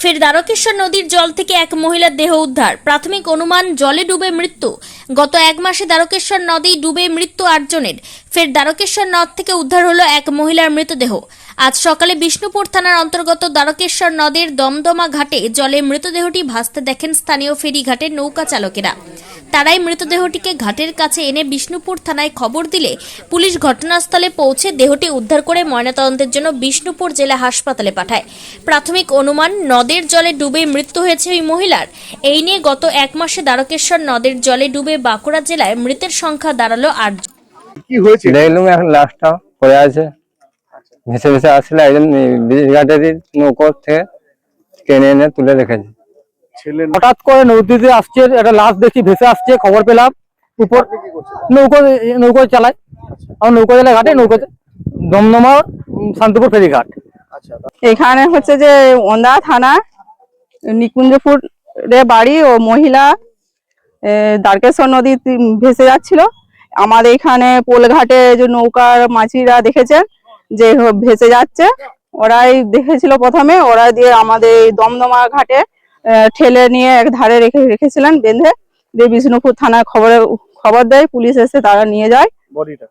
ফের দ্বারকেশ্বর নদীর জল থেকে এক মহিলার দেহ উদ্ধার। প্রাথমিক অনুমান, জলে ডুবে মৃত্যু। গত এক মাসে দ্বারকেশ্বর নদী ডুবে মৃত্যু আটজনের। ফের দ্বারকেশ্বর নদ থেকে উদ্ধার হলো এক মহিলার মৃতদেহ। আজ সকালে বিষ্ণুপুর থানার অন্তর্গত দ্বারকেশ্বর নদের দমদমা ঘাটে জলে মৃতদেহটি ভাসতে দেখেন স্থানীয় ফেরিঘাটের নৌকা চালকেরা। তারাই মৃতদেহটিকে ঘাটের কাছে এনে বিষ্ণুপুর থানায় খবর দিলে পুলিশ ঘটনাস্থলে পৌঁছে দেহটি উদ্ধার করে ময়নাতদন্তের জন্য বিষ্ণুপুর জেলা হাসপাতালে পাঠায়। প্রাথমিক অনুমান নদের জলে ডুবে মৃত্যু হয়েছে ওই মহিলার। এই নিয়ে গত এক মাসে দ্বারকেশ্বর নদের জলে ডুবে বাঁকুড়া জেলায় মৃতের সংখ্যা দাঁড়াল আট কি হয়েছে? দেখলুম এখন লাশটা পড়ে আছে। ভেসে ভেসে আসলে একজন ব্রিগেডের নৌকো থেকে টেনে এনে তুলে রেখেছে। ছেলে হঠাৎ করে নদীতে আসছে একটা লাশ দেখি ভেসে আসছে খবর পেলাম। উপর নৌকো নৌকো চালায় আমার নৌকো চালায় ঘাটে নৌকো দমদমা শান্তিপুর ফেরিঘাট আচ্ছা। এখানে হচ্ছে যে ওন্দা থানা নিকুঞ্জপুর রে বাড়ি ও মহিলা দ্বারকেশ্বর নদী ভেসে যাচ্ছিল। আমাদের এখানে পোলঘাটে যে নৌকার মাঝিরা দেখেছেন যে ভেসে যাচ্ছে। ওরাই দেখেছিল প্রথমে ওরা দিয়ে আমাদের এই দমদমা ঘাটে ঠেলে নিয়ে এক ধারে রেখে রেখেছিলেন, বেঁধে। দিয়ে বিষ্ণুপুর থানায় খবরে খবর দেয়, পুলিশ এসে তারা নিয়ে যায়। বডিটা।